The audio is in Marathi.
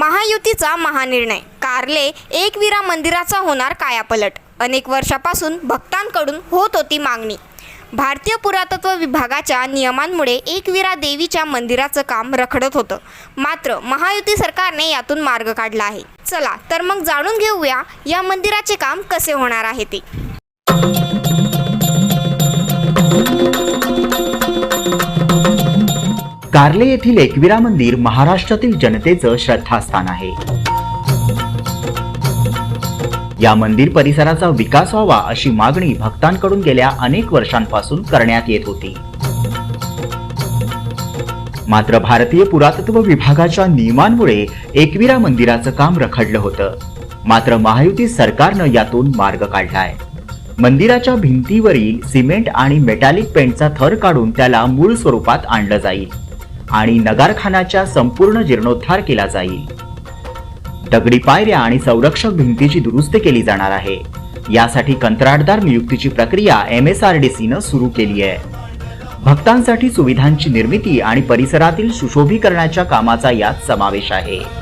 महायुतीचा महानिर्णय. कारले एकवीरा मंदिराचा होणार कायापलट. अनेक वर्षापासून भक्तांकडून होत होती मागणी. भारतीय पुरातत्व विभागाच्या नियमांमुळे एकवीरा देवीच्या मंदिराचं काम रखडत होतं. मात्र महायुती सरकारने यातून मार्ग काढला आहे. चला तर मग जाणून घेऊया या मंदिराचे काम कसे होणार आहे ते. कार्ले येथील एकविरा मंदिर महाराष्ट्रातील जनतेचं श्रद्धास्थान आहे. या मंदिर परिसराचा विकास व्हावा अशी मागणी भक्तांकडून गेल्या अनेक वर्षांपासून करण्यात येत होती. मात्र भारतीय पुरातत्व विभागाच्या नियमांमुळे एकविरा मंदिराचं काम रखडलं होतं. मात्र महायुती सरकारनं यातून मार्ग काढलाय. मंदिराच्या भिंतीवरील सिमेंट आणि मेटॅलिक पेंटचा थर काढून त्याला मूळ स्वरूपात आणलं जाईल. आणि नगारखानाच्या संपूर्ण जीर्णोद्धार केला जाईल. दगडी पायऱ्या आणि संरक्षक भिंतीची दुरुस्ती केली जाणार आहे. यासाठी कंत्राटदार नियुक्तीची प्रक्रिया एम एस आर डी सीनं सुरू केली आहे. भक्तांसाठी सुविधांची निर्मिती आणि परिसरातील सुशोभीकरणाच्या कामाचा यात समावेश आहे.